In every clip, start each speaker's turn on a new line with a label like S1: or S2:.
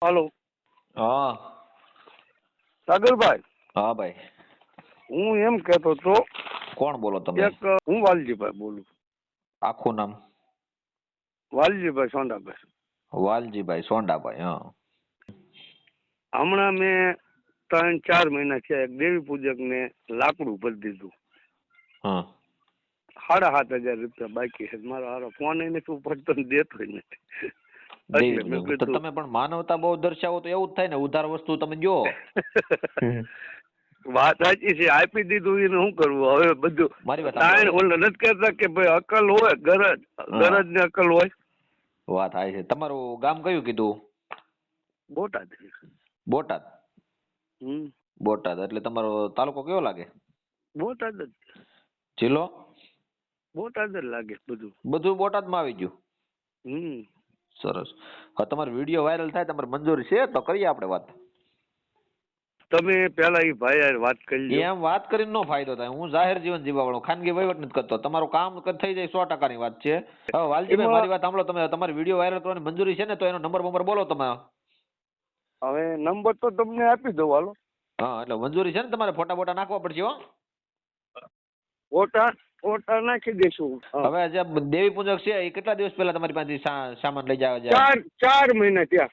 S1: હાલો.
S2: હા.
S1: સાગરભાઈ.
S2: હા ભાઈ.
S1: હું એમ કહેતો તો
S2: કોણ બોલો તમે?
S1: એક હું વાલજીભાઈ બોલું
S2: આખું નામ?
S1: વાલજીભાઈ સોંડાભાઈ.
S2: વાલજીભાઈ સોંડાભાઈ હા.
S1: હમણાં મેં ત્રણ ચાર મહિના થયા એક દેવી પૂજક ને લાકડું ભરી દીધું.
S2: હા.
S1: સાડા સાત હજાર રૂપિયા બાકી છે. મારો હારો ફોન શું પડતો દેતો નથી. મેં.
S2: તો તમે પણ માનવતા બહુ દર્શાવો તો એવું જ થાય ને ઉધાર વસ્તુ તમે જો
S1: વાત સાચી છે આપી દીધું એને શું કરવું? હવે બધું
S2: મારી વાત
S1: તાણ ઓલ નથી કહેતા કે ભાઈ અકલ હોય ગરજ ગરજ ને અકલ હોય.
S2: વાત આવી છે. તમારું ગામ કયું કીધું?
S1: બોટાદ.
S2: બોટાદ?
S1: હમ.
S2: બોટાદ. એટલે તમારો તાલુકો કયો લાગે?
S1: બોટાદ જ.
S2: જિલ્લો?
S1: બોટાદ જ લાગે બધું.
S2: બધું બોટાદમાં આવી ગયું?
S1: હમ.
S2: સરસ. હવે તમારો વીડિયો વાયરલ થાય તમારે મંજૂરી છે તો કરીએ આપણે વાત.
S1: તમે પેલા એ ભાઈ વાત કરી.
S2: એમ વાત કરીને નો ફાયદો થાય. હું જાહેર જીવન જીવવા વાળો ખાનગી વહીવટ નથી કરતો. તમારું કામ થઈ જાય સો ટકાની વાત છે. હવે વાલજીભાઈ મારી વાત સાંભળો તમે. તમારી વીડિયો વાયરલ કરવાની મંજૂરી છે ને તો એનો નંબર બંબર બોલો તમે.
S1: હવે નંબર તો તમને આપી દઉં હાલો.
S2: હા એટલે મંજૂરી છે ને તમારે ફોટા બોટા નાખવા પડશે હો.
S1: ફોટા? ફોટા નાખી દઈશું હા.
S2: હવે જે દેવી પૂજક છે એ કેટલા દિવસ પહેલા તમારી પાસેથી સા- સામાન લઈ જાય? છે
S1: ચાર ચાર મહિના ત્યાં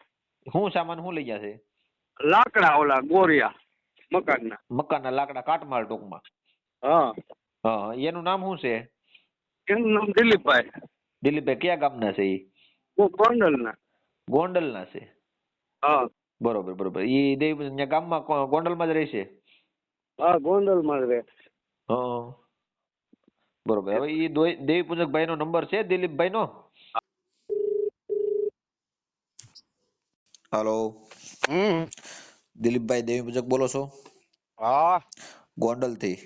S2: શું સામાન શું લઈ જશે?
S1: લાકડા ઓલા ગોરિયા મકાનના.
S2: મકાનના લાકડા કાટમાળ ટૂંકમાં.
S1: હા.
S2: હા એનું નામ શું છે?
S1: એનું નામ દિલીપભાઈ.
S2: દિલીપભાઈ કયા ગામના છે એ
S1: હું ગોંડલના.
S2: ગોંડલના છે?
S1: હા.
S2: બરોબર બરોબર. એ દેવી પૂજક ગામમાં કો- ગોંડલમાં જ રહેશે?
S1: હા ગોંડલમાં જ રહે.
S2: હા. બરોબર. હવે એ દેવી પૂજક ભાઈ નો નંબર છે દિલીપભાઈ નો હાલો.
S3: હમ.
S2: દિલીપભાઈ દેવી પૂજક બોલો છો?
S3: હા.
S2: ગોંડલથી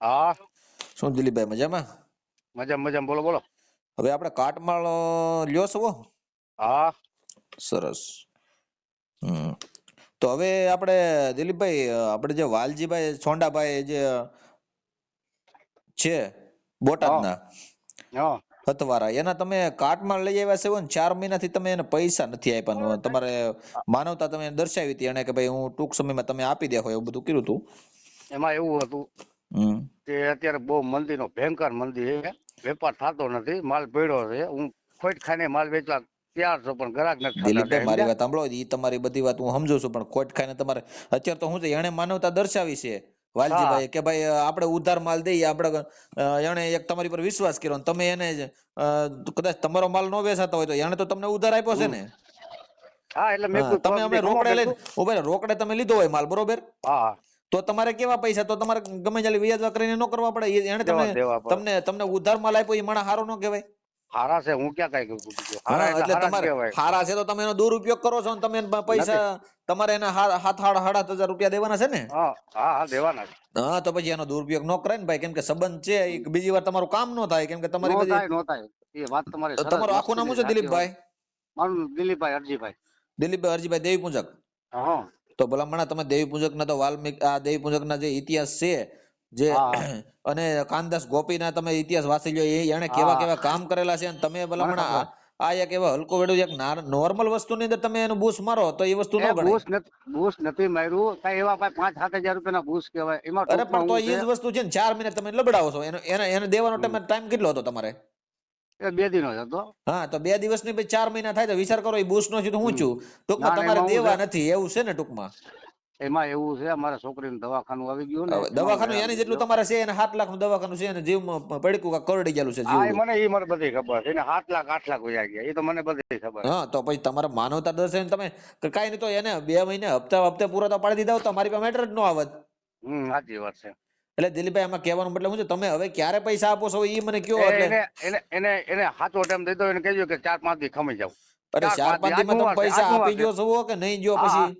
S3: હા.
S2: શું દિલીપભાઈ મજામાં?
S3: મજા મજા બોલો બોલો.
S2: હવે આપણે કાટમાળ લ્યો છો
S3: હા?
S2: સરસ. હમ. તો હવે આપણે દિલીપભાઈ આપણે જે વાલજીભાઈ છોંડાભાઈ જે છે બોટાદના? હતવારા એના તમે કાર્ટમાં લઈ આવ્યા છે ને ચાર મહિનાથી તમે એને પૈસા નથી આપ્યા તમારે માનવતા તમે દર્શાવી હતી એને કે ભાઈ હું ટૂંક સમયમાં તમે આપી દેખો એવું બધું કર્યું હતું
S3: એમાં એવું હતું કે અત્યારે બહુ મંદીનો ભયંકર મંદી છે. વેપાર થતો નથી માલ પડ્યો છે. હું ખોટ ખાઈને માલ વેચવા તૈયાર છું પણ ગ્રાહક નથી
S2: દિલીપભાઈ મારી વાત સાંભળો ઈ તમારી બધી વાત હું સમજુ છું પણ ખોટ ખાઈને તમારે અત્યારે તો હું છે એને માનવતા દર્શાવી છે. વાલજીભાઈ કે ભાઈ આપણે ઉધાર માલ દઈએ આપણે એને એક તમારી પર વિશ્વાસ કર્યો ને તમે એને કદાચ તમારો માલ ન વેચાતો હોય તો એને તો તમને ઉધાર આપ્યો છે ને?
S3: હા એટલે મેં
S2: તમે અમે રોકડે લઈને. ઊભા રોકડે તમે લીધો હોય માલ બરોબર?
S3: હા.
S2: તો તમારે કેવા પૈસા તો તમારે ગમે ત્યારે વ્યાજવા કરીને ન કરવા પડે એને તમને તમને તમને ઉધાર માલ આપ્યો એ માણસ હારો ન કહેવાય.
S3: હારા છે હું ક્યાં કઈ હારા એટલે
S2: તમારે હારા છે તો તમે એનો દુરુપયોગ કરો છો ને તમે પૈસા તમારે એને હાથ હાડા હજાર રૂપિયા દેવાના છે ને?
S3: હા હા દેવાના છે.
S2: હા તો પછી એનો દુરુપયોગ ન કરાય ને ભાઈ કેમ કે સંબંધ છે બીજી વાર તમારું કામ ન થાય કેમ કે તમારી બધી
S3: નો થાય. એ વાત તમારી
S2: તમારું આખું નામ શું છે દિલીપભાઈ?
S3: મારું દિલીપભાઈ અરજીભાઈ
S2: દિલીપભાઈ હરજીભાઈ દેવી પૂજક?
S3: હા.
S2: તો ભલામણા તમે દેવી પૂજક ના તો વાલ્મીક આ દેવી પૂજક ના જે ઇતિહાસ છે જે અને કાનદાસ ગોપીના તમે ઇતિહાસ વાંચી લો એ એને કેવા કેવા કામ કરેલા છે અને તમે ભલામણ આ એક એવા હલકો વેડો એક નોર્મલ વસ્તુ ની અંદર તમે એનું બૂસ મારો તો એ વસ્તુ ન ગણાય.
S3: બૂસ નથી બૂસ નથી માર્યું. કઈ એવા ભાઈ પાંચ સાત હજાર રૂપિયાના બૂસ કહેવાય. એમાં
S2: અરે પણ તો એ જ વસ્તુ છે ને ચાર મહિના તમે લબડાવો છો. એને એને એને દેવાનો
S3: તમે
S2: ટાઈમ કેટલો હતો તમારે?
S3: એ બે દિનો જ હતો.
S2: હા તો બે દિવસની ચાર મહિના થાય તો વિચાર કરો એ બૂસ નો છે તો હું છું. ટૂંકમાં તમારે દેવા નથી એવું છે ને ટૂંકમાં?
S3: એમાં એવું છે અમારા છોકરીને દવાખાનું આવી ગયું ને
S2: દવાખાનું એની જેટલું તમારે છે એને સાત લાખનું દવાખાનું છે અને જીવમાં પડકું કરડી ગયેલું છે જીવડું
S3: મને એ મને બધી ખબર છે. એને સાત લાખ આઠ લાખ વયા ગયા એ તો મને બધી ખબર
S2: હા તો પછી તમારા માનવતા દર્શન તમે કઈ નહીં તો એને બે મહિને હપ્તા હપ્તે પૂરા તો પાડી દીધા તો મારી પાસે મેટર જ ન આવત
S3: હમ સાચી વાત છે.
S2: એટલે દિલીપભાઈ આમાં કહેવાનું મતલબ શું છે? તમે હવે ક્યારે પૈસા આપો છો એ મને કયો એટલે?
S3: એને એને એને સાચો ટાઈમ દઈ દો એને કહેજો કે ચાર પાંચ દી ખમી જાવ
S2: અરે
S3: ચાર પાંચ દી.
S2: તમે પૈસા આપી ગયો છો કે નહીં ગયો પછી?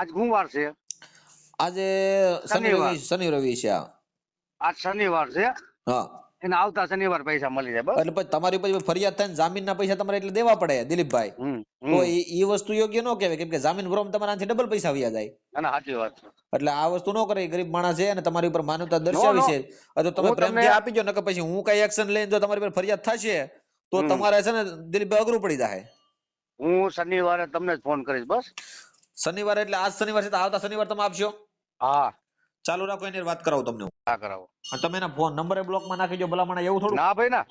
S3: આજ ગુરુવાર છે.
S2: આજે શનિ રવિ શનિ રવિ છે
S3: આજ શનિવાર છે.
S2: હા.
S3: એને આવતા શનિવાર પૈસા મળી જાય
S2: એટલે પછી તમારી પછી ફરિયાદ થાય જામીન ના પૈસા તમારે એટલે દેવા પડે દિલીપભાઈ. તો એ વસ્તુ યોગ્ય ન કહેવાય કેમ કે જામીન ભરવામાં તમારા ડબલ પૈસા વ્યા જાય.
S3: અને સાચી વાત
S2: એટલે આ વસ્તુ ન કરે ગરીબ માણસ છે અને તમારી ઉપર માનવતા દર્શાવી છે. તો તમે
S3: પ્રેમ
S2: પ્રેમથી આપી દો નકર પછી હું કઈ એક્શન લઈને જો તમારી પર ફરિયાદ થશે તો તમારે છે ને દિલીપભાઈ અઘરું પડી જાય
S3: હું શનિવારે તમને ફોન કરીશ બસ.
S2: શનિવારે એટલે આજ શનિવાર છે તો આવતા શનિવાર તમે આપશો?
S3: હા.
S2: ચાલુ રાખો એની વાત કરાવું તમને હું.
S3: કરાવો.
S2: અને તમે એના ફોન નંબર બ્લોકમાં નાખી દો ભલામણ એવું થોડું.
S3: ના ભાઈ ના.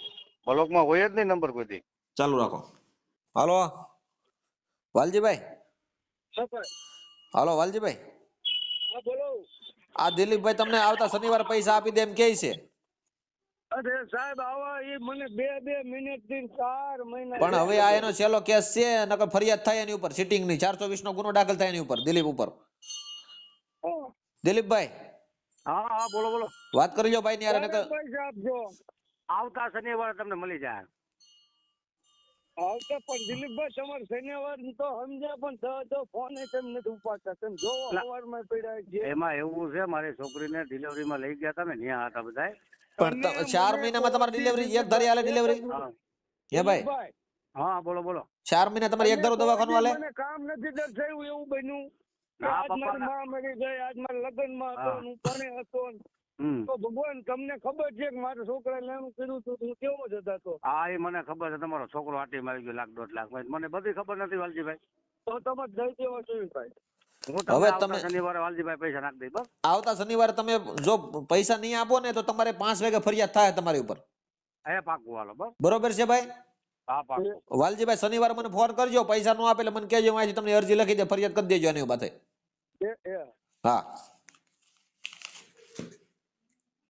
S3: બ્લોકમાં હોય જ નહીં નંબર કોઈ દી.
S2: ચાલુ રાખો. હાલો. વાલજીભાઈ. હાલો વાલજીભાઈ. આ દિલીપભાઈ તમને આવતા શનિવારે પૈસા આપી દે એમ કે છે.
S1: અરે સાહેબ આવા એ મને બે બે મિનિટથી ચાર મહિના
S2: પણ હવે આ એનો છેલ્લો કેસ છે નકર ફરિયાદ થાય એની ઉપર સિટિંગની ચારસો વીસ નો ગુનો દાખલ થાય એની ઉપર દિલીપ ઉપર. દિલીપભાઈ.
S3: હા હા બોલો બોલો.
S2: વાત કરી લો ભાઈ ની યાર નકર
S1: પૈસા આપજો
S3: આવતા શનિવારે તમને મળી જાય.
S1: આવતા પણ દિલીપભાઈ તમારે શનિવાર તો સમજ્યા પણ દસ ફોન કેમ નથી ઉપાડતા. તેમ
S3: જો.
S1: સવારમાં પડ્યા છે.
S3: એમાં એવું છે મારી છોકરીને ડિલિવરીમાં લઈ ગયા હતા ને ત્યાં હતા બધાય.
S2: પણ ચાર મહિનામાં તમારી ડિલિવરી એક ધારી હાલે ડિલિવરી
S1: હે
S2: ભાઈ?
S3: હા બોલો બોલો.
S2: ચાર મહિના તમારે એક ધારું દવાખાનું હાલે
S1: કામ નથી દર્શાવ્યું એવું બન્યું. આજ મારી માં મરી ગઈ આજ મારા લગ્નમાં હતો
S3: હું.
S1: પરણે હતો તો ભગવાન તમને ખબર છે કે મારા છોકરા લેણું કીધું તું તો હું કેવો જ હતો
S3: હા એ મને ખબર છે. તમારો છોકરો આટી મારી ગયો લાખ દોઢ લાખ. મને બધી ખબર નથી વાલજીભાઈ.
S1: તો તમે જઈ દેવા જોઈએ
S3: હું
S2: હવે
S3: આવતા
S2: તમે-
S3: શનિવારે વાલજીભાઈ પૈસા નાખી દઈ બસ.
S2: આવતા શનિવારે તમે જો પૈસા નહીં આપો ને તો તમારે પાંચ વાગે ફરિયાદ થાય તમારી ઉપર.
S3: એ પાકું હાલો બસ.
S2: બરોબર છે ભાઈ?
S3: હા પાકું
S2: વાલજીભાઈ શનિવારે મને ફોન કરજો પૈસા નો આપે એટલે મને કહેજો હું તમને અરજી લખી દે ફરિયાદ કરી દેજો એની
S1: એ.
S2: હા.